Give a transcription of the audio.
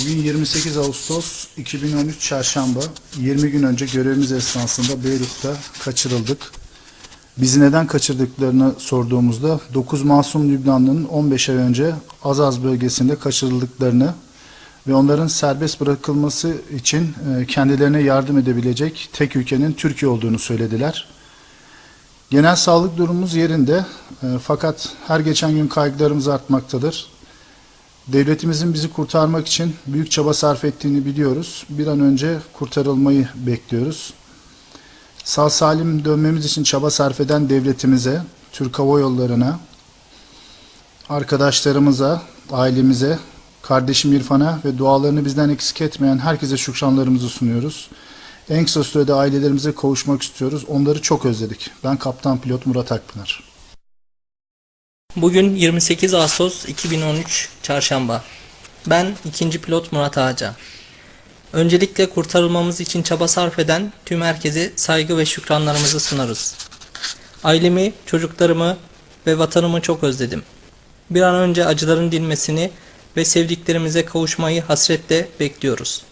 Bugün 28 Ağustos 2013 Çarşamba. 20 gün önce görevimiz esnasında Beyrut'ta kaçırıldık. Bizi neden kaçırdıklarını sorduğumuzda 9 masum Lübnanlı'nın 15 ay önce Azaz bölgesinde kaçırıldıklarını ve onların serbest bırakılması için e, kendilerine yardım edebilecek tek ülkenin Türkiye olduğunu söylediler. Genel sağlık durumumuz yerinde e, fakat her geçen gün kaygılarımız artmaktadır. Devletimizin bizi kurtarmak için büyük çaba sarf ettiğini biliyoruz. Bir an önce kurtarılmayı bekliyoruz. Sağ salim dönmemiz için çaba sarf eden devletimize, Türk Hava Yolları'na, arkadaşlarımıza, ailemize, kardeşim İrfan'a ve dualarını bizden eksik etmeyen herkese şükranlarımızı sunuyoruz. En kısa sürede ailelerimize kavuşmak istiyoruz. Onları çok özledik. Ben Kaptan Pilot Murat Akpınar. Bugün 28 Ağustos 2013 Çarşamba. Ben ikinci pilot Murat Ağaca. Öncelikle kurtarılmamız için çaba sarf eden tüm herkese saygı ve şükranlarımızı sunarız. Ailemi, çocuklarımı ve vatanımı çok özledim. Bir an önce acıların dinmesini ve sevdiklerimize kavuşmayı hasretle bekliyoruz.